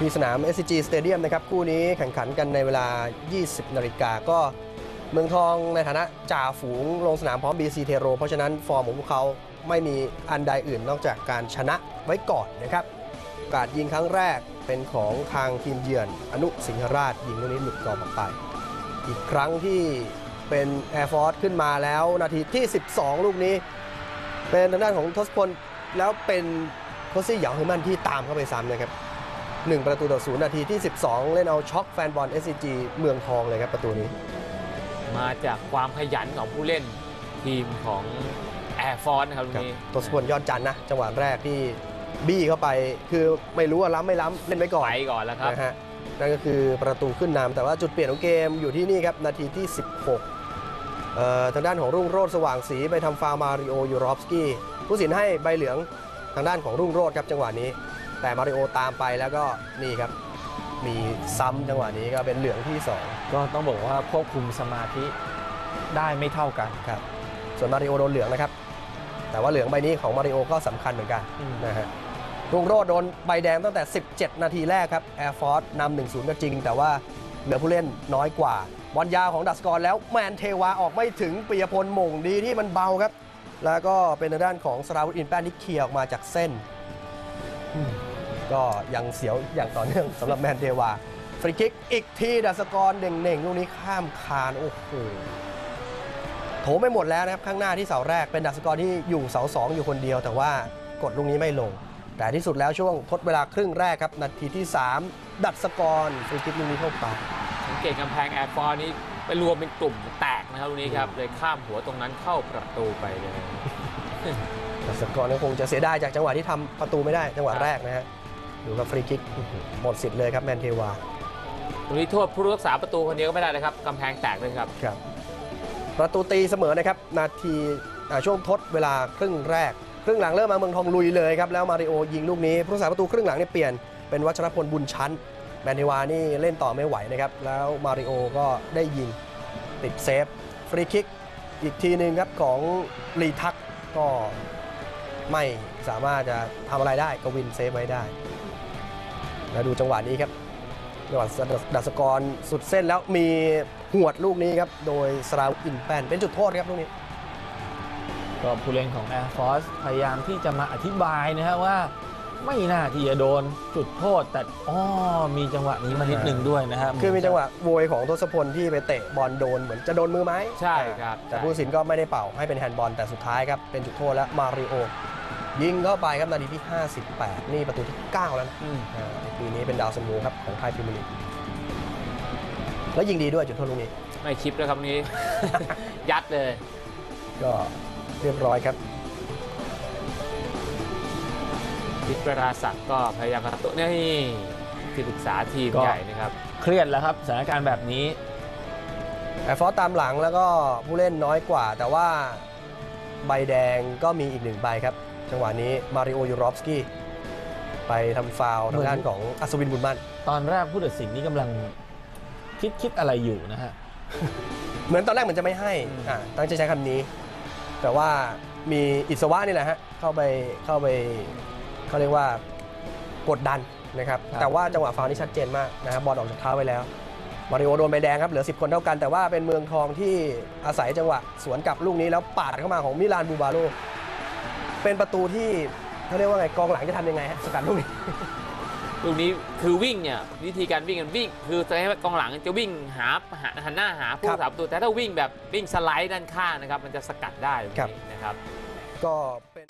ที่สนาม SCG Stadium นะครับคู่นี้แข่งขันกันในเวลา 20 นาฬิกาก็เมืองทองในฐานะจ่าฝูงลงสนามพร้อม BC เทโร เพราะฉะนั้นฟอร์มของพวกเขาไม่มีอันใดอื่นนอกจากการชนะไว้ก่อนนะครับกาสยิงครั้งแรกเป็นของทางทีมเยือนอนุสิงหราชยิงลูกนี้หลุดกรอบออกไป อีกครั้งที่เป็น Air Force ขึ้นมาแล้วนาทีที่ 12 ลูกนี้ เป็นทางด้านของทศพลแล้วเป็นโคซี่เหยาเฮอร์มันที่ตามเข้าไปซ้ำนะครับ 1 ประตูต่อศูนย์นาทีที่ 12 เล่นเอาช็อกแฟนบอล SCG เมืองทองเลยครับประตูนี้ มาจากความขยันของผู้เล่นทีมของ Air Force นะครับลูกครับนี้ทศพลยอดจันทร์นะ จังหวะแรกที่บี้เข้าไปคือไม่รู้ว่าล้ำไม่ล้ำเล่นไปก่อนไปก่อนแล้วครับนะฮะนั่นก็คือประตูขึ้นนำแต่ว่าจุดเปลี่ยนของเกมอยู่ที่นี่ครับ นาทีที่ 16เอ่อทางด้านของรุ่งโรจน์สว่างศรีไปทำฟาวล์มาริโอยูรอฟสกี้ผู้สินให้ใบเหลืองทางด้านของรุ่งโรจน์ครับจังหวะนี้ แต่มาริโอตามไปแล้วก็นี่ครับ มีซ้ำจังหวะนี้ก็เป็นเหลืองที่สองก็ต้องบอกว่าควบคุมสมาธิได้ไม่เท่ากันครับ ส่วนมาริโอโดนเหลืองนะครับ แต่ว่าเหลืองใบนี้ของมาริโอก็สำคัญเหมือนกันอืมนะฮะรุ่งโรจน์โดนใบแดงตั้งแต่ 17 นาทีแรกครับ Air Force นำ1-0ก็จริง แต่ว่าเหลือผู้เล่นน้อยกว่าบอลยาวของดัสกรแล้วแมนเทวาออกไม่ถึงปียพลหม่งดีที่มันเบาครับ แล้วก็เป็นทางด้านของสราวุธอินแป้นที่เคลียร์ออกมาจากเส้นอืม ก็ยังเสียวอย่างต่อเนื่องสำหรับแมนเทวาฟรีคิกอีกทีดัสกรเด่งๆลูกนี้ข้ามคานโอ้โหโถไม่หมดแล้วนะครับข้างหน้าที่เสาแรกเป็นดัชกรที่อยู่เสาสองอยู่คนเดียว แต่ว่ากดลูกนี้ไม่ลง แต่ที่สุดแล้วช่วงทดเวลาครึ่งแรกครับ นาทีที่ 3 ดัชกรฟรีคิกลูกนี้เข้าไปสังเกตกำแพง Air Force นี้ไปรวมเป็นกลุ่มแตกนะครับลูกนี้ครับเลยข้ามหัวตรงนั้นเข้าประตูไปเลยดัชกรก็คงจะเสียดายจากจังหวะที่ทำประตูไม่ได้จังหวะแรกนะฮะ ดูกับฟรีคิกอื้อหือหมดสิทธิ์เลยครับแมนเทวาตรงนี้โทษผู้รักษาประตูคนเดียวก็ไม่ได้นะครับกำแพงแตกเลยครับครับ ประตูตีเสมอนะครับนาทีอ่าช่วงทดเวลาครึ่งแรก ครึ่งหลังเริ่มมาเมืองทองลุยเลยครับแล้วมาริโอยิงลูกนี้ ผู้รักษาประตูครึ่งหลังเนี่ยเปลี่ยนเป็นวัชรพลบุญชั้น แมนเทวานี่เล่นต่อไม่ไหวนะครับแล้วมาริโอก็ได้ยิงติดเซฟฟรีคิกอีกทีหนึ่งครับของลีทักก็ไม่สามารถจะทำอะไรได้ก็วินเซฟไว้ได้ แล้วดูจังหวะนี้ครับจังหวะดัสกรสุดเส้นแล้วมีหวดลูกนี้ครับ โดยสราวุธอินแปนเป็นจุดโทษครับลูกนี้ ก็ผู้เล่นของ Air Force พยายามที่จะมาอธิบายนะฮะว่าไม่น่าที่จะโดนจุดโทษ แต่อ้อมีจังหวะนี้มานิดหนึ่งด้วยนะฮะคือมีจังหวะโวยของทศพลที่ไปเตะบอลโดนเหมือนจะโดนมือไหมใช่ครับ แต่ผู้ตัดสินก็ไม่ได้เป่าให้เป็นแฮนด์บอลแต่สุดท้ายครับเป็นจุดโทษและมาริโอ ยิงเข้าไปครับนาทีที่ 58 นี่ประตูที่ 9 แล้วนะอืมอ่าในปีนี้เป็นดาวซันโวครับของไทยพรีเมียร์ลีกแล้วยิงดีด้วยจุดโทษลูกนี้ ไม่คิดแล้วครับนี้ ยัดเลย ก็เรียบร้อยครับ พิตราศักดิ์ก็พยายามกระตุ้นนี่ที่ปรึกษาทีมก็ ใหญ่นะครับ เครียดแล้วครับสถานการณ์แบบนี้ แอร์ฟอร์สตามหลังแล้วก็ผู้เล่นน้อยกว่า แต่ว่าใบแดงก็มีอีกหนึ่งใบครับ จังหวะนี้มาริโอยูรอฟสกี้ไปทำฟาวล์ทางด้านของอัศวินบุญมั่น ตอนแรกผู้ตัดสินนี่กำลังคิดคิดอะไรอยู่นะฮะ เหมือนตอนแรกเหมือนจะไม่ให้อืมอ่าตั้งใจใช้คำนี้ แต่ว่ามีอิสวะนี่แหละฮะ เข้าไปเข้าไปเขาเรียกว่ากดดันนะครับ แต่ว่าจังหวะฟาวล์นี่ชัดเจนมากนะครับบอลออกจากเท้าไปแล้ว มาริโอโดนใบแดงครับ เหลือ 10 คนเท่ากันแต่ว่าเป็นเมืองทองที่อาศัยจังหวะสวนกลับลูกนี้แล้วปาดเข้ามาของมิลานบูบาโล เป็นประตูที่เขาเรียกว่าไงกองหลังจะทำยังไงฮะสกัดลูกนี้ลูกนี้คือวิ่งเนี่ยวิธีการวิ่งกันวิ่ง คือจะให้กองหลังจะวิ่งหาหาหันหน้าหาผู้ครัรับกษาประตูแต่ถ้าวิ่งแบบวิ่งสไลด์ด้านข้างนะครับ มันจะสกัดได้ครับนะครับ ก็เป็น